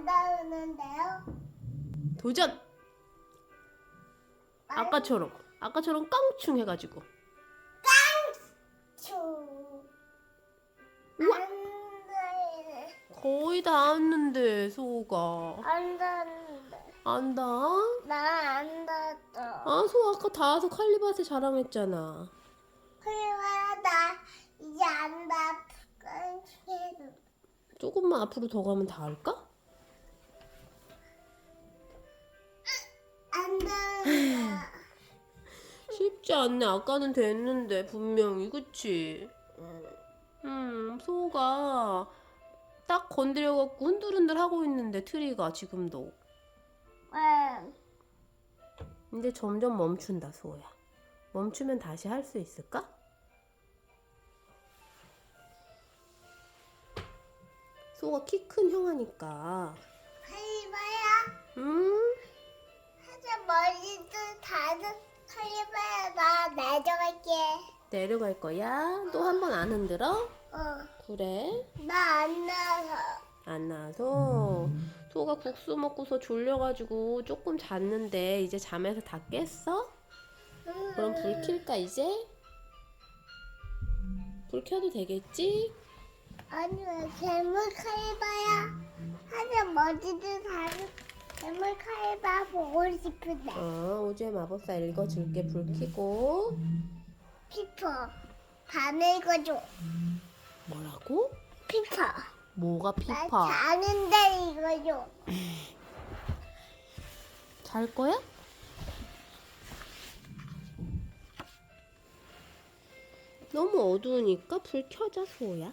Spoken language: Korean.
안 닿는데요? 도전! 아까처럼 아까처럼 깡충 해가지고. 우와. 안 닿네. 거의 다 왔는데 소가 안 닿는데. 안 닿아? 나안 닿았어. 아, 소 아까 닿아서 칼리밭에 자랑했잖아. 그래 나 이제 안 닿아. 깡충해도. 조금만 앞으로 더 가면 닿을까? 쉽지 않네. 아까는 됐는데 분명히 그치? 음, 소가 딱 건드려갖고 흔들흔들 하고 있는데 트리가 지금도. 응. 근데 점점 멈춘다 소야. 멈추면 다시 할 수 있을까? 소가 키 큰 형아니까. 내려갈 거야. 또 한 번 안 흔들어? 어. 그래. 나 안 나서. 안 나와서 소가 국수 먹고서 졸려가지고 조금 잤는데 이제 잠에서 다 깼어? 그럼 불 킬까 이제? 불 켜도 되겠지? 아니 왜 괴물 칼리바야. 하자 머리도 다는 괴물 칼리바 보고 싶은데. 어, 우주의 마법사 읽어줄게 불 켜고 피퍼. 읽어줘. 뭐라고? 피퍼. 뭐가 나 피파? 자는데 읽어줘. 잘 거야? 너무 어두우니까 불 켜자 소야